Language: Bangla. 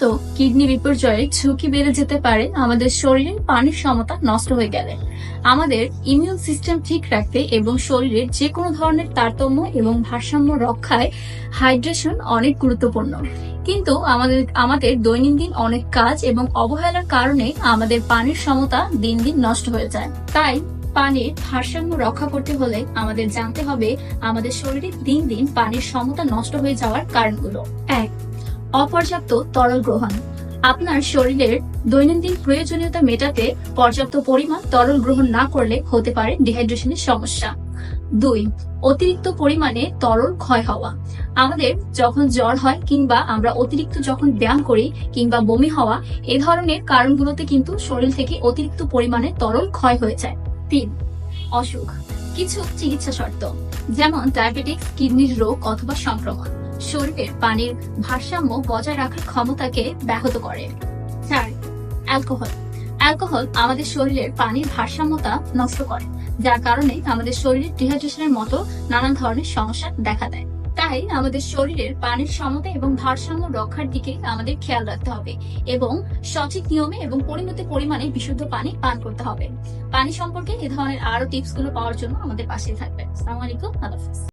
অতিরিক্ত কিডনি বিপর্যয়ের ঝুঁকি বেড়ে যেতে পারে আমাদের শরীরের পানির সমতা নষ্ট হয়ে গেলে। আমাদের ইমিউন সিস্টেম ঠিক রাখতে এবং শরীরের যে কোনো ধরনের তারতম্য এবং ভারসাম্য রক্ষায় হাইড্রেশন অনেক গুরুত্বপূর্ণ। কিন্তু আমাদের আমাদের দৈনন্দিন অনেক কাজ এবং অবহেলার কারণে আমাদের পানির সমতা দিন দিন নষ্ট হয়ে যায়। তাই পানির ভারসাম্য রক্ষা করতে হলে আমাদের জানতে হবে আমাদের শরীরে দিন দিন পানির সমতা নষ্ট হয়ে যাওয়ার কারণগুলো। এক অপর্যাপ্ত তরল গ্রহণ। আপনার শরীরের দৈনন্দিন প্রয়োজনীয়তা মেটাতে পর্যাপ্ত পরিমাণ তরল গ্রহণ না করলে হতে পারে ডিহাইড্রেশনের সমস্যা। দুই, অতিরিক্ত পরিমাণে তরল ক্ষয় হওয়া। আমাদের যখন জ্বর হয় কিংবা আমরা অতিরিক্ত যখন ব্যায়াম করি কিংবা বমি হওয়া, এ ধরনের কারণগুলোতে কিন্তু শরীর থেকে অতিরিক্ত পরিমাণে তরল ক্ষয় হয়ে যায়। তিন, অসুখ। কিছু চিকিৎসা শর্ত, যেমন ডায়াবেটিক্স কিডনির রোগ অথবা সংক্রমণ। শরীরের পানির ভারসাম্য বজায় রাখার ক্ষমতাকে ব্যাহত করে। চার, অ্যালকোহল। অ্যালকোহল আমাদের শরীরের পানির ভারসাম্যতা নষ্ট করে, যার কারণে আমাদের শরীরের ডিহাইড্রেশনের মতো নানান ধরনের সমস্যা দেখা দেয়। তাই আমাদের শরীরের পানির সমতা এবং ভারসাম্য রক্ষার দিকে আমাদের খেয়াল রাখতে হবে এবং সঠিক নিয়মে এবং পরিমিত পরিমাণে বিশুদ্ধ পানি পান করতে হবে। পানি সম্পর্কে এ ধরনের আরও টিপসগুলো পাওয়ার জন্য আমাদের পাশে থাকবেন। আসসালামু আলাইকুম আল্লাহ